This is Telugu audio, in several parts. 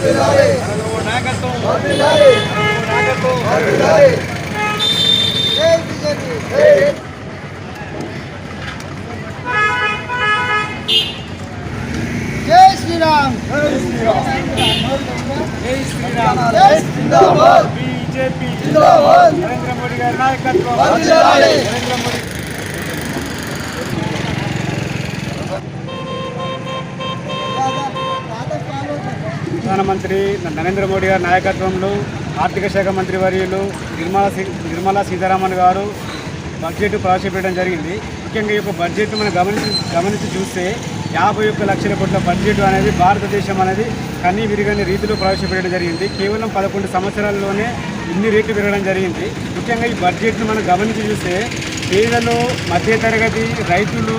నాయకత్వం నాయకత్వం జై శ్రీరామ్ జై శ్రీరామ్ జై జిందాబాద్ బీజేపీ నరేంద్ర మోడీ గారి నాయకత్వం ప్రధానమంత్రి నరేంద్ర మోడీ గారి నాయకత్వంలో ఆర్థిక శాఖ మంత్రి వర్యులు నిర్మలా సీ నిర్మలా సీతారామన్ గారు బడ్జెట్ ప్రవేశపెట్టడం జరిగింది. ముఖ్యంగా ఈ యొక్క బడ్జెట్ మనం గమనించి గమనించి చూస్తే యాభై ఒక్క లక్షల కోట్ల బడ్జెట్ అనేది భారతదేశం అనేది కన్నీ విరిగని రీతిలో ప్రవేశపెట్టడం జరిగింది. కేవలం పదకొండు సంవత్సరాల్లోనే ఇన్ని రేట్లు పెరగడం జరిగింది. ముఖ్యంగా ఈ బడ్జెట్ను మనం గమనించి చూస్తే పేదలు మధ్యతరగతి రైతులు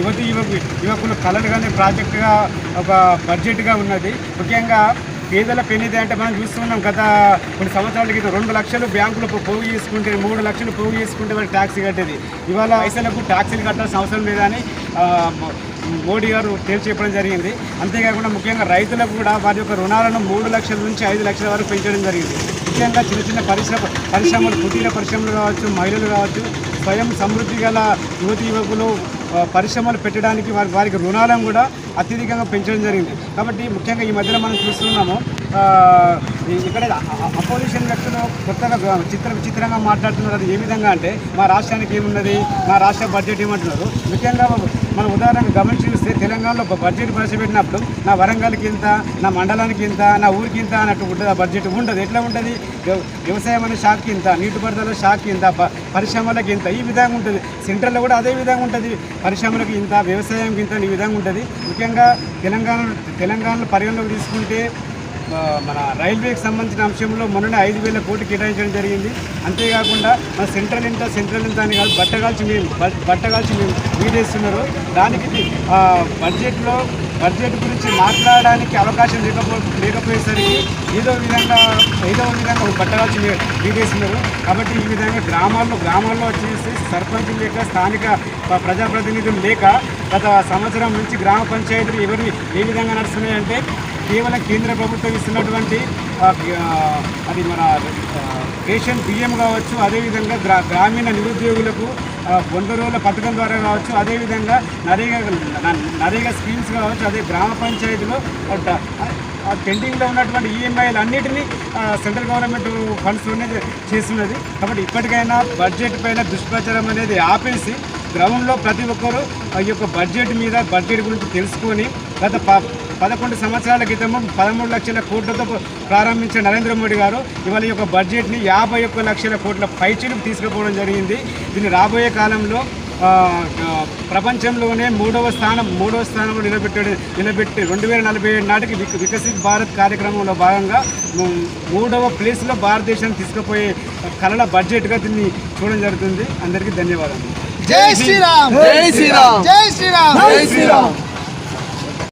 యువతి యువకు యువకులు కలరుగానే ప్రాజెక్టుగా ఒక బడ్జెట్గా ఉన్నది. ముఖ్యంగా పేదల పెన్నిది అంటే మనం చూస్తున్నాం గత కొన్ని సంవత్సరాల క్రితం రెండు లక్షలు బ్యాంకులు పోగు చేసుకుంటే మూడు లక్షలు పోగు చేసుకుంటే వాళ్ళు ట్యాక్సీ కట్టేది. ఇవాళ పైసలకు ట్యాక్సీలు కట్టాల్సిన అవసరం లేదని మోడీ గారు తేల్చి చెప్పడం జరిగింది. అంతేకాకుండా ముఖ్యంగా రైతులకు కూడా వారి యొక్క రుణాలను మూడు లక్షల నుంచి ఐదు లక్షల వరకు పెంచడం జరిగింది. ముఖ్యంగా చిన్న చిన్న పరిశ్రమ పరిశ్రమలు కుటీర పరిశ్రమలు కావచ్చు మహిళలు కావచ్చు స్వయం సమృద్ధి గల యువతి యువకులు పరిశ్రమలు పెట్టడానికి వారి వారికి రుణాలను కూడా అత్యధికంగా పెంచడం జరిగింది. కాబట్టి ముఖ్యంగా ఈ మధ్యలో మనం చూస్తున్నాము ఇక్కడ అపోజిషన్ వ్యక్తులు కొత్తగా చిత్ర విచిత్రంగా మాట్లాడుతున్నారు. అది ఏ విధంగా అంటే మా రాష్ట్రానికి ఏమున్నది? మా రాష్ట్ర బడ్జెట్ ఏమంటున్నారు? ముఖ్యంగా మనం ఉదాహరణకు గమనించి చూస్తే తెలంగాణలో ఒక బడ్జెట్ ప్రవేశపెట్టినప్పుడు నా వరంగల్కి ఇంత నా మండలానికి ఇంత నా ఊరికి ఇంత అన్నట్టు ఉంటుంది ఆ బడ్జెట్ ఉండదు. ఎట్లా ఉంటుంది? వ్యవసాయం అనే షాక్ ఇంత నీటిపారుదల శాఖకి ఇంత ప- పరిశ్రమలకు ఇంత ఈ విధంగా ఉంటుంది. సెంట్రల్లో కూడా అదే విధంగా ఉంటుంది. పరిశ్రమలకు ఇంత వ్యవసాయంకి ఇంత ఈ విధంగా ఉంటుంది. ముఖ్యంగా తెలంగాణ తెలంగాణలో పరిగణలోకి తీసుకుంటే మన రైల్వేకి సంబంధించిన అంశంలో మొన్ననే ఐదు వేల కోట్లు కేటాయించడం జరిగింది. అంతేకాకుండా మన సెంట్రల్ ఇంత సెంట్రల్ ఇంత అని కాదు బట్టగాల్చి మేము బట్టగాల్చి మేము వీడేస్తున్నారు దానికి బడ్జెట్లో బడ్జెట్ గురించి మాట్లాడడానికి అవకాశం లేకపో లేకపోయేసరికి ఏదో విధంగా ఏదో విధంగా ఒక బట్టగాల్చి వీడేస్తున్నారు కాబట్టి ఈ విధంగా గ్రామాల్లో గ్రామాల్లో వచ్చేసి సర్పంచులు లేక స్థానిక ప్రజాప్రతినిధులు లేక గత సంవత్సరం నుంచి గ్రామ పంచాయతీలు ఎవరి ఏ విధంగా నడుస్తున్నాయంటే కేవలం కేంద్ర ప్రభుత్వం ఇస్తున్నటువంటి అది మన రేషన్ బియ్యం కావచ్చు అదేవిధంగా గ్రా గ్రామీణ నిరుద్యోగులకు వంద రోజుల పథకం ద్వారా కావచ్చు అదేవిధంగా నరేగా నరేగా స్కీమ్స్ కావచ్చు అదే గ్రామ పంచాయతీలో ఆ పెండింగ్లో ఉన్నటువంటి ఈఎంఐలు అన్నిటినీ సెంట్రల్ గవర్నమెంట్ ఫండ్స్లోనే చేస్తున్నది. కాబట్టి ఇప్పటికైనా బడ్జెట్ పైన దుష్ప్రచారం అనేది ఆపేసి గ్రౌండ్లో ప్రతి ఒక్కరూ ఈ యొక్క బడ్జెట్ మీద బడ్జెట్ గురించి తెలుసుకొని గత పదకొండు సంవత్సరాల క్రితము పదమూడు లక్షల కోట్లతో ప్రారంభించిన నరేంద్ర మోడీ గారు ఇవాళ ఈ యొక్క బడ్జెట్ని యాభై ఒక్క లక్షల కోట్ల పైచీలకు తీసుకుపోవడం జరిగింది. దీన్ని రాబోయే కాలంలో ప్రపంచంలోనే మూడవ స్థానం మూడవ స్థానంలో నిలబెట్టాడు నిలబెట్టి రెండు వేల నలభై ఏడు నాటికి విక వికసిత్ భారత్ కార్యక్రమంలో భాగంగా మూడవ ప్లేస్లో భారతదేశాన్ని తీసుకుపోయే కళల బడ్జెట్గా దీన్ని చూడడం జరుగుతుంది. అందరికీ ధన్యవాదాలు. జై శ్రీరామ్! జై శ్రీరామ్! జై శ్రీరామ్! జై శ్రీరామ్!